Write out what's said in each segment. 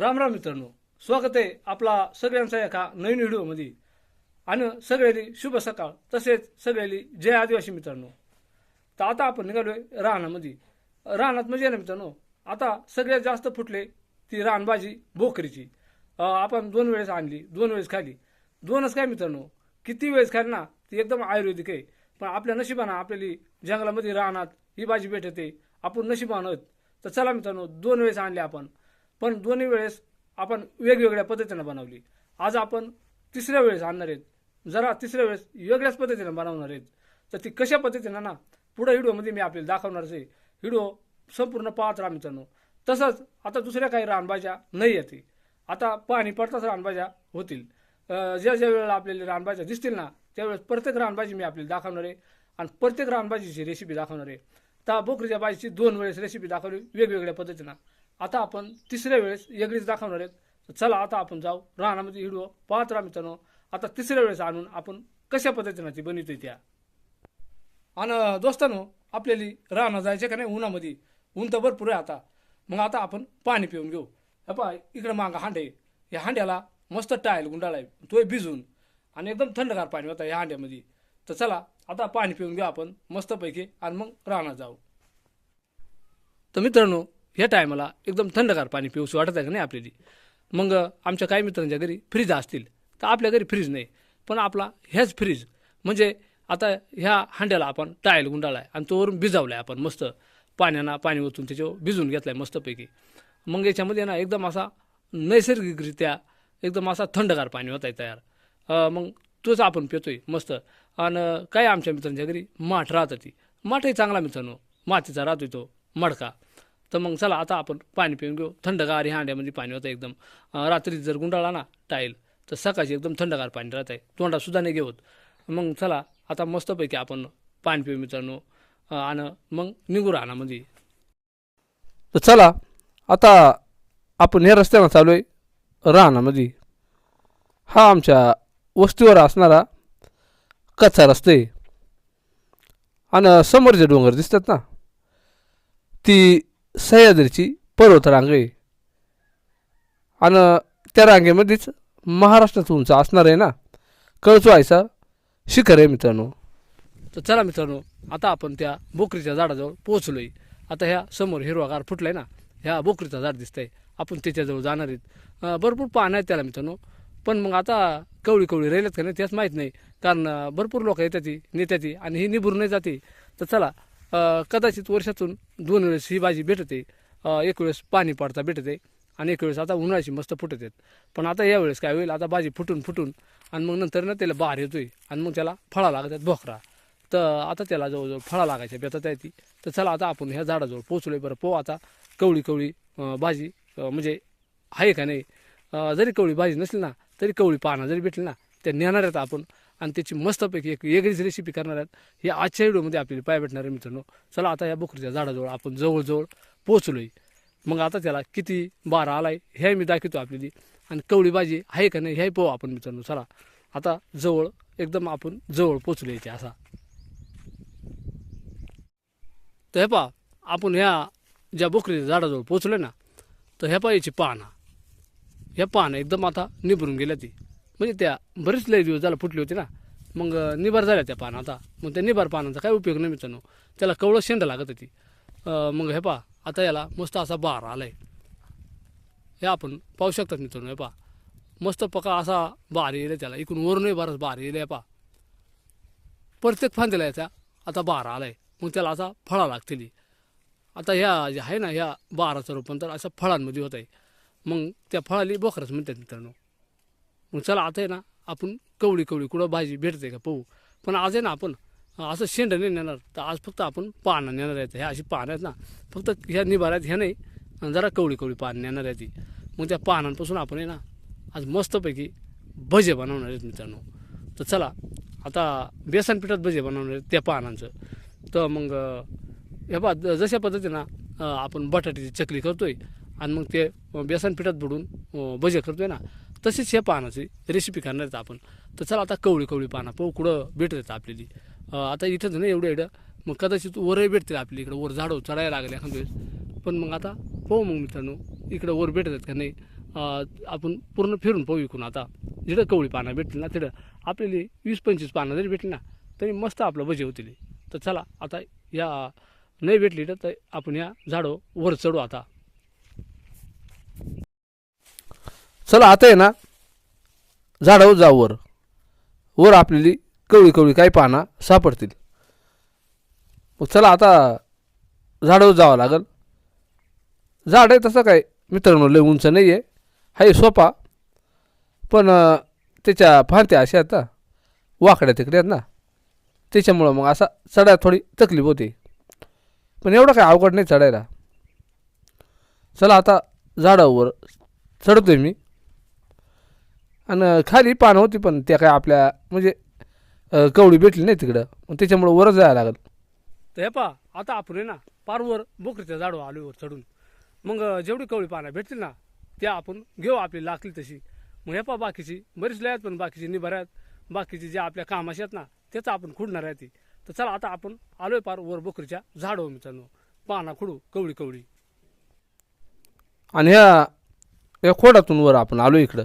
राम राम मित्रांनो. स्वागत आहे आपला सगळ्यांचा एका नवीन व्हिडिओमध्ये. आणि सगळ्यांनी शुभ सकाळ. तसेच सगळ्यांनी जय आदिवासी मित्रांनो. तर आता आपण निघालो आहे रानामध्ये. रानात म्हणजे ना मित्रांनो. आता सगळ्यात जास्त फुटले ती रानभाजी भोकरीची. आपण दोन वेळेस आणली दोन वेळेस खाली. दोनच काय मित्रांनो? किती वेळेस खाली ना? ती एकदम आयुर्वेदिक आहे. पण आपल्या नशिबानं आपल्याली जंगलामध्ये रानात ही भाजी भेटते. आपण नशिबानं तर चला मित्रांनो दोन वेळेस आणले आपण. पण दोन्ही वेळेस आपण वेगवेगळ्या पद्धतीनं बनवली. आज आपण तिसऱ्या वेळेस आणणार आहेत. जरा तिसऱ्या वेळेस वेगळ्याच पद्धतीनं बनवणार आहेत. तर ती कशा पद्धतीनं ना पुढे व्हिडिओमध्ये मी आपल्याला दाखवणारच आहे. व्हिडिओ संपूर्ण पाहत राहा मित्रांनो. तसंच आता दुसऱ्या काही रानभाज्या नाही येते आता पाणी पडताच रानभाज्या होतील. ज्या ज्या वेळेला आपल्याला रानभाज्या दिसतील ना त्यावेळेस प्रत्येक रानभाजी मी आपल्याला दाखवणार आहे. आणि प्रत्येक रानभाजीची रेसिपी दाखवणार आहे. त्या बोकरीच्या भाजीची दोन वेळेस रेसिपी दाखवली वेगवेगळ्या पद्धतीनं. आता आपण तिसऱ्या वेळेस वेगळीच दाखवणार आहेत. चला आता आपण जाऊ. राहण्यामध्ये व्हिडिओ पाहत राहा मित्रांनो आता तिसऱ्या वेळेस आणून आपण कशा पद्धतीनं ती बनवतो त्या. आणि दोस्तांनो आपल्याला राहणं जायचं का नाही? उन्हामध्ये. ऊन तर भरपूर आहे आता. मग आता आपण पाणी पिऊन घेऊ. हे पहा इकडं मागं हांडे. या हांड्याला मस्त टायल गुंडाळा आहे. तो भिजून. आणि एकदम थंडगार पाणी होता या हांड्यामध्ये. तर चला आता पाणी पिऊन घेऊ आपण मस्तपैकी. आणि मग राहणार जाऊ. तर मित्रांनो ह्या टायमाला एकदम थंडगार पाणी पिऊशी वाटत आहे का नाही आपल्याला? मग आमच्या काही मित्रांच्या घरी फ्रीज असतील तर आपल्या घरी फ्रीज नाही. पण आपला ह्याच फ्रीज म्हणजे आता ह्या हांड्याला आपण टायल गुंडाळा आहे आणि तो वरून भिजावला आहे आपण मस्त. पाण्यानं पाणी ओतून त्याच्यावर भिजून घेतला आहे मस्तपैकी. मग याच्यामध्ये ना एकदम असा नैसर्गिकरित्या एकदम असा थंडगार पाणी होत आहे तयार मग तोच आपण पितोय मस्त. आणि काय आमच्या मित्रांच्या घरी माठ राहतं ती. माठही चांगला मित्रांनो मातीचा राहतोय तो मडका. तर मग चला आता आपण पाणी पिऊन घेऊ. थंडगार ह्या हांड्यामध्ये पाणी होतं एकदम. रात्री जर गुंडाळा ना टाईल तर सकाळची एकदम थंडगार पाणी राहत आहे तोंडासुद्धा नाही घेऊत मग चला आता मस्तपैकी आपण पाणी पिऊ मित्रांनो. आणि मग निघू रानामध्ये. तर चला आता आपण या रस्त्यानं चालू आहे रानामध्ये. हा आमच्या वस्तीवर असणारा कच्चा रस्ता आहे. आणि समोरचे डोंगर दिसतात ना ती सह्याद्रीची पर्वत रांग आहे आणि त्या रांगेमध्येच महाराष्ट्रात उंच असणार आहे ना? कळचवायचा शिखर आहे मित्रांनो. तर चला मित्रांनो आता आपण त्या बोकरीच्या झाडाजवळ पोहोचलो आहे आता ह्या समोर हिरवागार फुटलाय ना? ह्या बोकरीचा झाड दिसतंय. आपण त्याच्याजवळ जाणार आहेत. भरपूर पानं आहेत त्याला मित्रांनो. पण मग आता कवळी कवळी राहिल्यात का नाही त्याच माहीत नाही. कारण भरपूर लोक येतात ती नेत्यात ती आणि ही निभूर नाही जाते तर चला कदाचित वर्षातून दोन वेळेस ही भाजी भेटते. एक वेळेस पाणी पडता भेटते आणि एक वेळेस आता उन्हाळ्याची मस्त फुटत आहेत. पण आता यावेळेस काय होईल आता भाजी फुटून फुटून आणि मग नंतर ना त्याला बाहेर येतोय आणि मग त्याला फळा लागत आहेत भोकरा तर आता त्याला जवळजवळ फळा लागायच्या बेतात आहे ती. तर चला आता आपण ह्या झाडाजवळ पोचलोय बरं. पो आता कवळी कवळी भाजी म्हणजे आहे का नाही? जरी कवळी भाजी नसली ना तरी कवळी पानं जरी भेटली ना त्या नेणार आहेत आपण आणि त्याची मस्तपैकी एक वेगळीच रेसिपी करणार आहेत. हे आजच्या व्हिडिओमध्ये आपल्याला पाय भेटणार आहे मित्रांनो. चला आता या बोकरीच्या झाडाजवळ आपण जवळजवळ पोचलोय मग आता त्याला किती बारा आलाय हे मी दाखवतो आपल्याला. आणि कवळी भाजी आहे का नाही हे पाहू आपण मित्रांनो. चला आता जवळ एकदम आपण जवळ पोचलो इथे असा. तर हे पहा आपण ह्या ज्या बोकरीच्या झाडाजवळ पोचलोय ना तर ह्या पहा याची पानं. ह्या पानं एकदम आता निभरून गेल्या ती. म्हणजे त्या बरेच लय दिवस झाला फुटली होती ना. मग निभार झाल्या त्या पानं आता मग त्या निभार पानांचा काय उपयोग नाही मित्रांनो. त्याला कवळं शेंड लागत होती. मग हे पहा आता याला मस्त असा बार आलाय. हे आपण पाहू शकतात मित्रांनो हे पहा. मस्त पका असा बार येईल त्याला. इकडून वरूनही बारच बार येईल हे पहा. प्रत्येक फांदीला याचा आता बारा आलाय. मग त्याला आता फळा लागतील. आता ह्या ज्या आहे ना ह्या बाराचं रूपांतर असं फळांमध्ये होत आहे मग त्या फळाली बोकरच म्हणतात मित्रांनो. मग चला आता आहे ना आपण कवडी कवडी कुठं भाजी भेटते का पाहू. पण आज आहे ना आपण असं शेंड नाही नेणार. तर आज फक्त आपण पानं नेणार आहेत. ह्या अशी पानं आहेत ना फक्त ह्या निभाऱ्यात ह्या नाही जरा कवडी कवडी पानं नेणार आहे ती. मग त्या पानांपासून आपण आहे ना आज मस्तपैकी भजे बनवणार आहेत मित्रांनो. तर चला आता बेसन पिठात भजे बनवणार आहेत त्या पानांचं. तर मग हे बा जशा पद्धतीनं आपण बटाट्याची चकली करतोय आणि मग ते बेसन पिठात बुडून भजे भजे करतोय ना तसेच ह्या पानाची रेसिपी करणार आहेत आपण. तर चला आता कवळी कवळी पानं पाहू कुठं भेटत आहेत आपल्याली. आता इथंच नाही एवढं एवढं मग कदाचित वरही भेटतील आपली इकडं. वर झाडं चढायला लागले एखाद वेळेस. पण मग आता पाहू मग मित्रांनो इकडं वर भेटत आहेत का नाही. आपण पूर्ण फिरून पाहू इकून आता. जिथं कवळी पानं भेटतील ना तिथं. आपल्याला वीस पंचवीस पानं जरी भेटली ना तरी मस्त आपलं भजे होतील. तर चला आता या नाही भेटली तर आपण या झाडं वर चढू आता. चला आता आहे ना झाडावर जाऊ वर. वर आपल्याली कवळी कवळी काही पाना सापडतील. मग चला आता झाडावर जावं लागल. झाड आहे तसं काय मित्रांनो लय उंच नाही आहे. हाय सोपा. पण त्याच्या फांत्या अशा आहेत ना वाकड्या तिकडे आहेत ना. त्याच्यामुळं मग असा चढायला थोडी तकलीफ होते. पण एवढं काय अवघड नाही चढायला. चला आता झाडावर चढतोय मी. आणि खाली पानं होती पण त्या काय आपल्या म्हणजे कवडी भेटली नाही तिकडं. मग त्याच्यामुळं वरच जायला लागल. तर हे पा आता आपण आहे ना पारवर बोकरीच्या झाडवर आलो वर चढून. मग जेवढी कवळी पानं भेटतील ना त्या आपण घेऊ आपली लागली तशी. मग हे पा बाकीची बरीच लय आहेत पण बाकीची निभार आहेत. बाकीची जे आपल्या कामाशी आहेत ना त्याचं आपण खुडणार आहे ती. तर चला आता आपण आलोय पार वर बोकरीच्या झाडवर मित्रांनो. पाना खुडू कवळी कवळी आणि ह्या या खोडातून वर आपण आलो इकडं.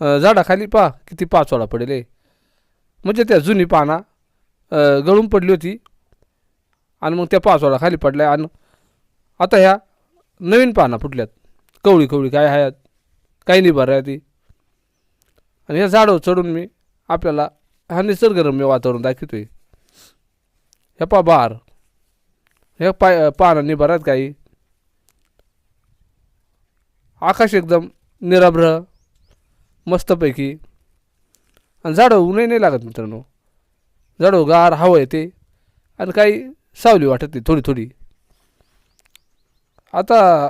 झाडाखाली पहा किती पाचवाडा पडेल. म्हणजे त्या जुनी पाना गळून पडली होती. आणि मग त्या पाचवाडा खाली पडल्या. आणि आता ह्या नवीन पाना फुटल्यात. कवळी कवळी काय आहेत? काही निभार आहे ती. आणि ह्या झाडावर चढून मी आपल्याला हा निसर्गरम्य वातावरण दाखवतोय. ह्या पा बार. ह्या पाय पाना निभार आहेत काही. आकाश एकदम निराभ्र मस्तपैकी. आणि झाडं ऊनही नाही लागत मित्रांनो. झाडं गार हवं आहे ते आणि काही सावली वाटत नाही थोडी थोडी. आता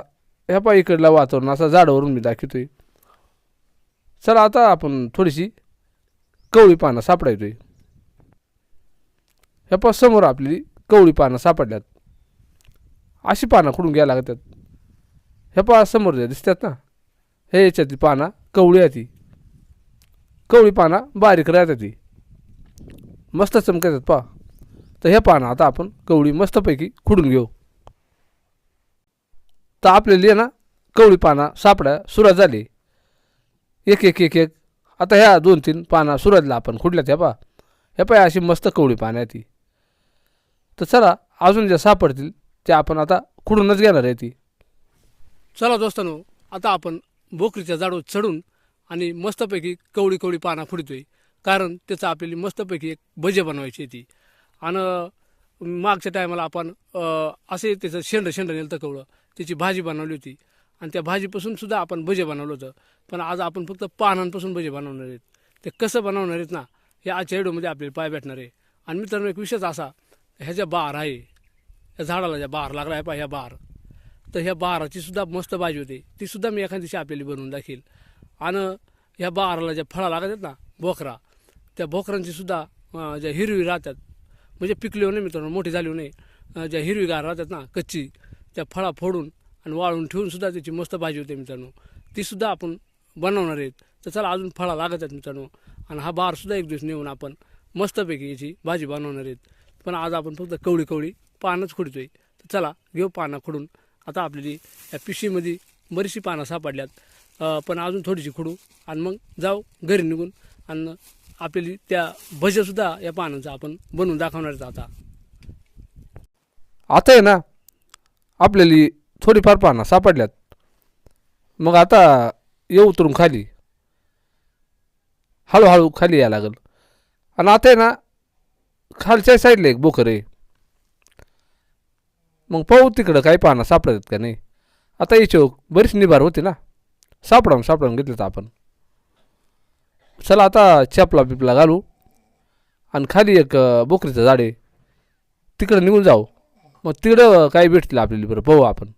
ह्या पा इकडला वातावरण असा झाडावरून मी दाखवतोय. चला आता आपण थोडीशी कवळी पानं सापडायचोय. ह्या पा समोर आपली कवळी पानं सापडल्यात. अशी पानं कुठून घ्यायला लागतात. ह्या पा समोर दिसतात ना हे याच्यातली पाना कवळी आहे ती. कवळी पाना बारीक राहतात ती मस्त चमकतात पा तर ह्या पानं आता आपण कवळी मस्तपैकी खुडून घेऊ. तर आपल्याला आहे ना कवळी पाना सापड्या सुरुवात झाली. एक एक एक एक. आता ह्या दोन तीन पाना सुरातला आपण खुडल्यात ह्या पा ह्या पाय अशी मस्त कवळी पानं आहे ती तर चला अजून ज्या सापडतील त्या आपण आता खुडूनच घेणार आहे ती चला दोस्तांनो आता आपण भोकरीच्या झाडावर चढून आणि मस्तपैकी कवडी कवळी पाना खुडतोय कारण त्याचं आपल्याला मस्तपैकी एक भजे बनवायची ती. आणि मागच्या टायमाला आपण असे त्याचं शेंड शेंड नेलं कवळं. त्याची भाजी बनवली होती. आणि त्या भाजीपासून सुद्धा आपण भजे बनवलं होतं. पण आज आपण फक्त पानांपासून भजे बनवणार आहेत. ते कसं बनवणार आहेत ना हे आजच्या व्हिडिओमध्ये आपल्याला पाय भेटणार आहे. आणि मित्रांनो एक विषयच असा ह्या ज्या बार आहे. या झाडाला ज्या बार लागला आहे पा ह्या बार. तर ह्या बाराची सुद्धा मस्त भाजी होते. ती सुद्धा मी एखाद्या दिवशी आपल्याला बनवून दाखील आणि ह्या बहाराला ज्या फळा लागत आहेत ना बोकरा त्या भोकरांची सुद्धा ज्या हिरवी राहतात म्हणजे पिकली नाही मित्रांनो मोठी झाली नाही ज्या हिरवीगार राहतात ना कच्ची त्या फळा फोडून आणि वाळून ठेवून सुद्धा त्याची मस्त भाजी होते मित्रांनो. तीसुद्धा आपण बनवणार आहेत. तर चला अजून फळा लागत आहेत मित्रांनो. आणि हा बहारसुद्धा एक दिवस नेऊन आपण मस्तपैकी याची भाजी बनवणार आहेत. पण आज आपण फक्त कवळी कवळी पानच आहे तर चला घेऊ पानं खोडून. आता आपल्याली या पिशवीमध्ये बरीचशी पानं सापडल्यात. पण अजून थोडीशी खुडू. आणि मग जाऊ घरी निघून आणि आपल्याला त्या भज्यासुद्धा या पानांचा आपण बनवून दाखवणारच आता. आता आहे ना आपल्याला थोडीफार पानं सापडल्यात. मग आता येऊ उतरून खाली. हळूहळू खाली यायला लागल. आणि आता आहे ना खालच्या साईडला एक बोकर आहे. मग पाहू तिकडं काही पानं सापडतात का नाही. आता याची बरीच निभार होती ना. सापडावून सापडावून घेतलं तर आपण. चला आता चपला बिपला घालू आणि खाली एक बोकरीचं झाड आहे. तिकडं निघून जाऊ. मग तिकडं काय भेटतील आपल्याला बरं पाहू आपण.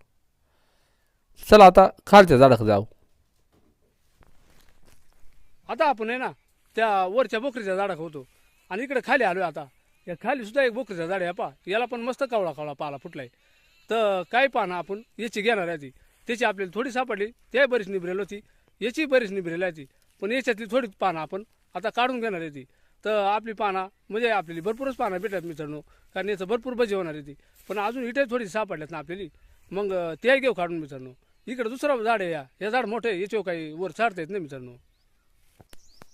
चला आता खालच्या झाडाकडे जाऊ. आता आपण आहे ना त्या वरच्या बोकरीच्या झाडाक होतो. आणि इकडे खाली आलो आता. या खाली सुद्धा एक बोकरीचा झाड आहे पा याला पण मस्त कावळा कावळा पाला फुटलाय. तर काय पाहना आपण? याची घेणार आहे ती. त्याची आपल्याला थोडी सापडली त्याही बरीच निभरेल होती याची बरीच निभरेल आहे ती. पण याच्यातली थोडी पानं आपण आता काढून घेणार आहे ती. तर आपली पाना म्हणजे आपल्याला भरपूरच पानं भेटतात मित्रांनो कारण याचं भरपूर भजी होणार आहे ती. पण अजून इथे थोडी सापडल्यात ना आपल्याली. मग त्याही घेऊ काढून मित्रांनो. इकडे दुसरं झाड आहे या. हे झाड मोठं आहे याच्यावर काही वर चाडता येत नाही मित्रांनो.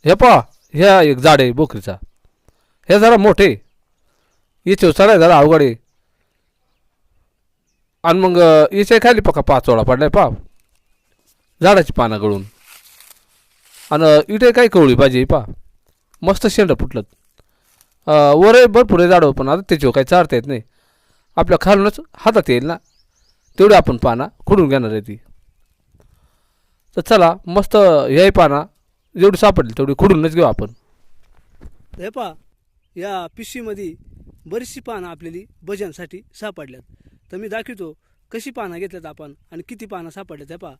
हे पहा ह्या एक झाड आहे बोकरीचा. हे जरा मोठे याच्यावर चढाय जरा अवघड आहे. आणि मग याच्या खाली पका पाचोळा पडलाय पा झाडाची पानं गळून. आणि इथे काय कवळी पाहिजे पा. मस्त शेंड फुटलं वर आहे भरपूर आहे झाडं पण आता त्याच्यावर काही चारता येत नाही. आपल्या खालूनच हातात येईल ना. तेवढी आपण पाना खुडून घेणार आहे ती. तर चला मस्त याही पाना जेवढी सापडली तेवढी खुडूनच घेऊ आपण. हे पहा या पिशवीमध्ये बरीचशी पानं आपल्याली भजनसाठी सापडल्यात. तर मी दाखवतो कशी पानं घेतल्यात आपण आणि किती पानं सापडल्यात हे पहा.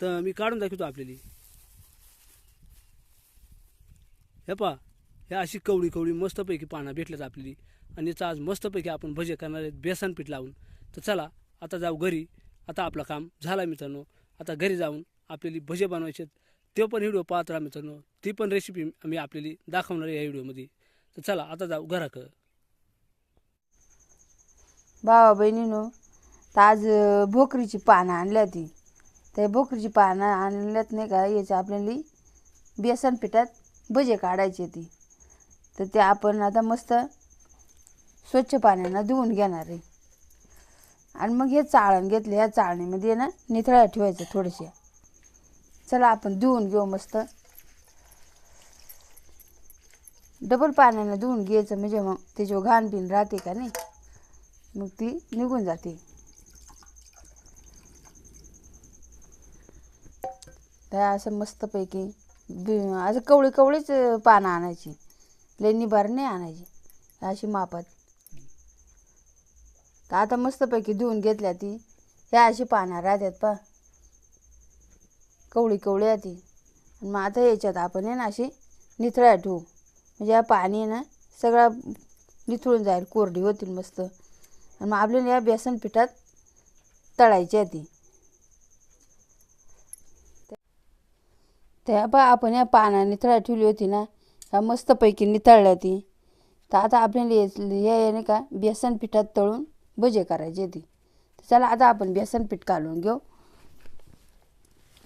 तर मी काढून दाखवतो आपल्याली. हे पहा ह्या अशी कवळी कवळी मस्तपैकी पानं भेटल्यात आपल्याली. आणि याचं आज मस्तपैकी आपण भजे करणार आहेत बेसन पीठ लावून. तर चला आता जाऊ घरी. आता आपलं काम झाला मित्रांनो. आता घरी जाऊन आपल्याली भजे बनवायचे आहेत. ते पण व्हिडिओ पाहत राहा मित्रांनो. ती पण रेसिपी आम्ही आपल्याली दाखवणार आहे या व्हिडिओमध्ये. तर चला आता जाऊ घराकडं. भावा बहिणीनो तर आज भोकरीची पानं आणल्या ती त्या भोकरीची पानं आणल्यात नाही का याच्या आपल्याला बेसन पिठात भजे काढायचे ती. तर ते आपण आता मस्त स्वच्छ पाण्यानं धुवून घेणार आहे. आणि मग हे चाळण घेतलं ह्या चाळणीमध्ये ना निथळ्या ठेवायचं थोडेसे चला आपण धुवून घेऊ मस्त. डबल पाण्यानं धुवून घ्यायचं म्हणजे मग त्याच्यावर घाण बिन राहते का नाही. मग ती निघून जाते. त्या असं मस्तपैकी असं कवळी कवळीच पानं आणायची. लई निबार नाही आणायची. अशी मापात. तर आता मस्तपैकी धुवून घेतल्या ती. ह्या अशी पानं राहतात पा कवळी कवळी आहे ती. मग आता याच्यात आपण आहे ना अशी निथळ्या ठेवू. म्हणजे या पाणी आहे ना सगळा निथळून जाईल. कोरडी होतील मस्त. आणि मग आपल्याला या बेसन पिठात तळायची आहे ती. त्या पा आपण या पानाने तळा ठेवली होती ना ह्या मस्तपैकी निथळल्या ती. तर आता आपल्याला या नाही का बेसन पिठात तळून भजे करायचे ती. चला आता आपण बेसन पीठ काढून घेऊ.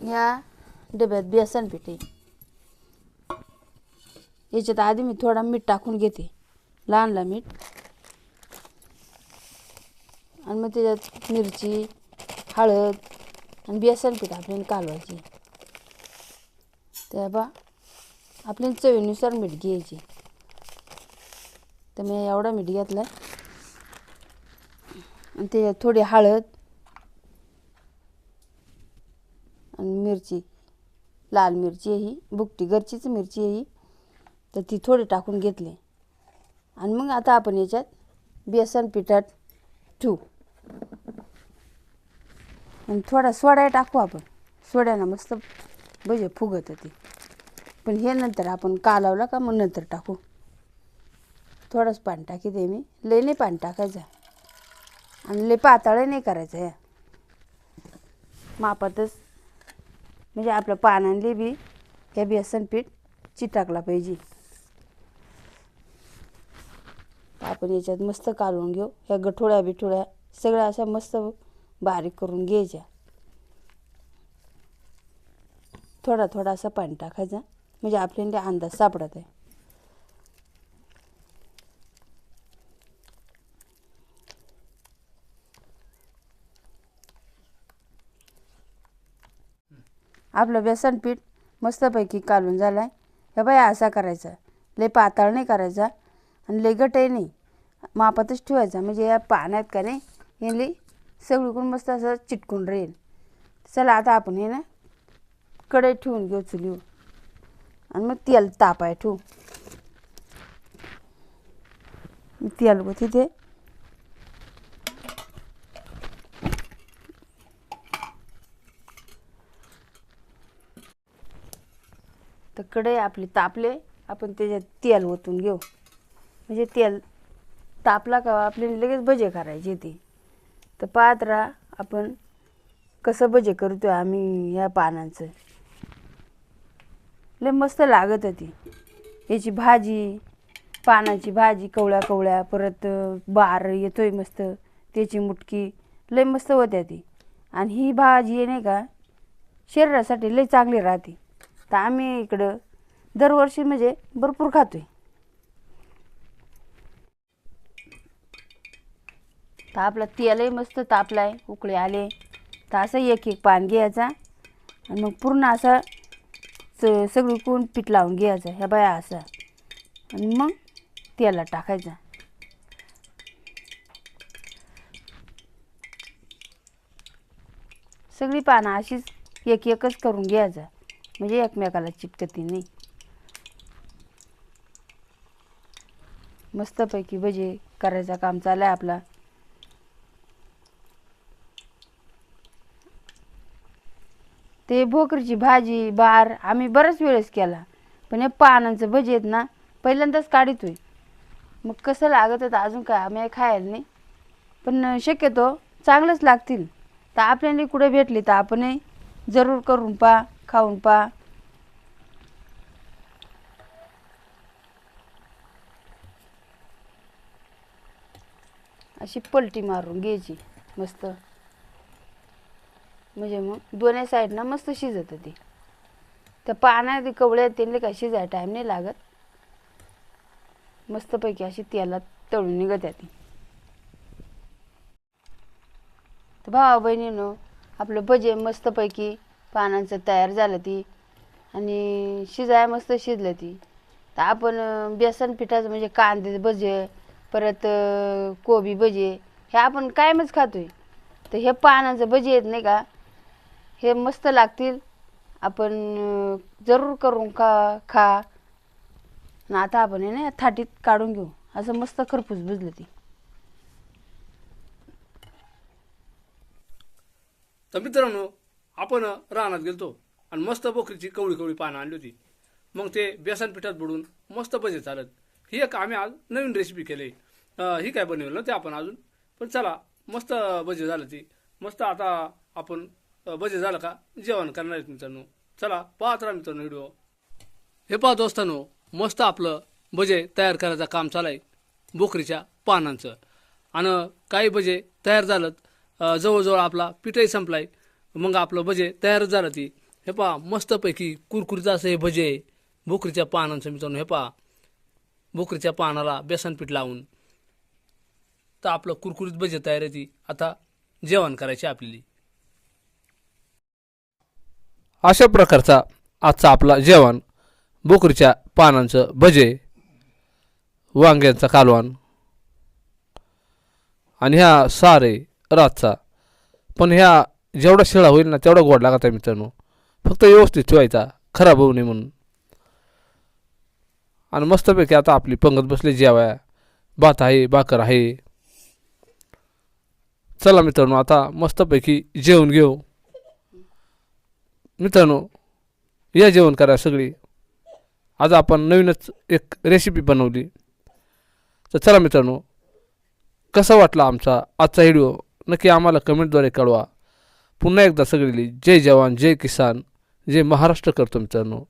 या डब्यात बेसन पीठ आहे. याच्यात आधी मी थोडा मीठ टाकून घेते. लहान लहान मीठ. आणि मग त्याच्यात मिरची हळद आणि बेसन पीठ आपल्याला कालवायची. त्या बा आपल्याला चवीनुसार मीठ घ्यायची. तर मी एवढा मीठ घेतला. आणि त्याच्यात थोडी हळद आणि मिरची लाल मिरची आहे ही बुकटी घरचीच मिरची आहे ही. तर ती थोडी टाकून घेतली. आणि मग आता आपण याच्यात बेसन पिठात ठेवू. आणि थोडा सोडा टाकू आपण. सोड्यानं मस्त भजे फुगत होती. पण हे नंतर आपण कालावला का मग नंतर टाकू. थोडंच पाणी टाकी दे मी. लय नाही पाणी टाकायचं. आणि लय पातळ नाही करायचं या मापातच. म्हणजे आपल्या पानांले बी हे बेसन पीठ चिटाकला पाहिजे. आपण याच्यात मस्त कालवून घेऊ. ह्या गठोळ्या बिठोळ्या सगळ्या अशा मस्त बारीक करून घ्यायच्या. थोडा थोडासा पाणी टाकायचा. म्हणजे आपल्याला अंदाज सापडत आहे. आपलं बेसन पीठ मस्तपैकी कालून झालं आहे हे बाय असा करायचा. लय पातळ नाही करायचा. आणि लय गटही नाही. मापातच ठेवायचा. म्हणजे या पाण्यात का नाही यांनी सगळीकडून मस्त असं चिटकून राहील. चला आता आपण हे ना कढई ठेवून घेऊ चुलीवर. आणि मग तेल तापाय ठेवू. तेल व तिथे तर कढई आपली तापले आपण त्याच्यात तेल ओतून घेऊ. म्हणजे तेल तापला का आपल्याला लगेच भजे करायचे ते. तर पाहत राहा आपण कसं भजे करतो आम्ही ह्या पानांचं. लय मस्त लागत होती. याची भाजी पानाची भाजी कवळ्या कवळ्या परत बार येतोय मस्त त्याची मुटकी लय मस्त होत्या ती. आणि ही भाजी आहे नाही का शरीरासाठी लई चांगली राहते. तर आम्ही इकडं दरवर्षी म्हणजे भरपूर खातोय. तर आपला तेलही मस्त तापलाय उकळे आले. तर असं एक एक पान घ्यायचा. आणि मग पूर्ण असं स सगळी कोण पीठ लावून घ्यायचं ह्या बाया असं. आणि मग तेला टाकायचा. सगळी पानं अशीच एक एकच करून घ्यायचं. म्हणजे एकमेकाला चिपकती नाही. मस्तपैकी भजे करायचा काम चालू आहे आपला. ते भोकरीची भाजी बार आम्ही बऱ्याच वेळेस केला. पण हे पानांचं भजी आहेत ना पहिल्यांदाच काढितोय. मग कसं लागत होतं अजून काय आम्ही खायला नाही. पण शक्यतो चांगलंच लागतील. तर आपल्याला कुठे भेटली तर आपणही जरूर करून पा खाऊन पा. अशी पलटी मारून घ्यायची मस्त. म्हणजे मग दोन्ही साईडनं मस्त शिजत ती. त्या पाण्या ते कवळ्यात त्यांना काय शिजायला टाईम नाही लागत. मस्तपैकी अशी तेलात तळून निघत ती. तर भावा बहिणीनं आपलं भजे मस्तपैकी पानांचं तयार झालं ती आणि शिजाय मस्त शिजलं ती. तर आपण बेसन पिठाचं म्हणजे कांदे भजे परत कोबी भजे हे आपण कायमच खातोय. तर हे पानांचं भजे येत नाही का हे मस्त लागतील. आपण जरूर करून का खा. आणि आता आपण हे ना थाटीत काढून घेऊ. असं मस्त खरपूस बुजलं ती. तर मित्रांनो आपण रानात गेलतो आणि मस्त बोकरीची कवळी कवळी पानं आणली होती. मग ते बेसन पिठात बुडून मस्त भजे चालत. ही एक आम्ही आज नवीन रेसिपी केली. ही काय बनवलं ते आपण अजून. पण चला मस्त भजे झालं ती. मस्त आता आपण बजे भजे झालं का? जेवण करणार आहेत मित्रांनो. चला पाहत राहा मित्रांनो व्हिडिओ. हे पहा दोस्तांनो मस्त आपलं भजे तयार करायचं काम चालू बोकरीच्या पानांचं. आणि काही भजे तयार झालं जवळजवळ आपला पिठही संपलाय. मग आपलं भजे तयार झालं ती. हे पहा मस्तपैकी कुरकुरीचं असं हे भजे आहे. बोकरीच्या पानांचं मित्रांनो हे पहा. भोकरीच्या पानाला बेसन पीठ लावून. तर आपलं कुरकुरीत भजे तयार आहे ती. आता जेवण करायची आपली अशा प्रकारचा आजचा आपला जेवण. बोकरीच्या पानांचं भजे. वांग्यांचा कालवान आणि ह्या सारे रातचा. पण ह्या जेवढा शिळा होईल ना तेवढा गोड लागत आहे मित्रांनो. फक्त व्यवस्थित ठेवायचा खराब होऊ नये म्हणून. आणि मस्तपैकी आता आपली पंगत बसली जेवाया. भात आहे भाकर आहे. चला मित्रांनो आता मस्तपैकी जेवण घेऊ. मित्रांनो या जेवण करा सगळी. आज आपण नवीनच एक रेसिपी बनवली. तर चला मित्रांनो कसा वाटला आमचा आजचा व्हिडिओ नक्की आम्हाला कमेंटद्वारे कळवा. पुन्हा एकदा सगळी जय जवान जय किसान जय महाराष्ट्र करतो मित्रांनो.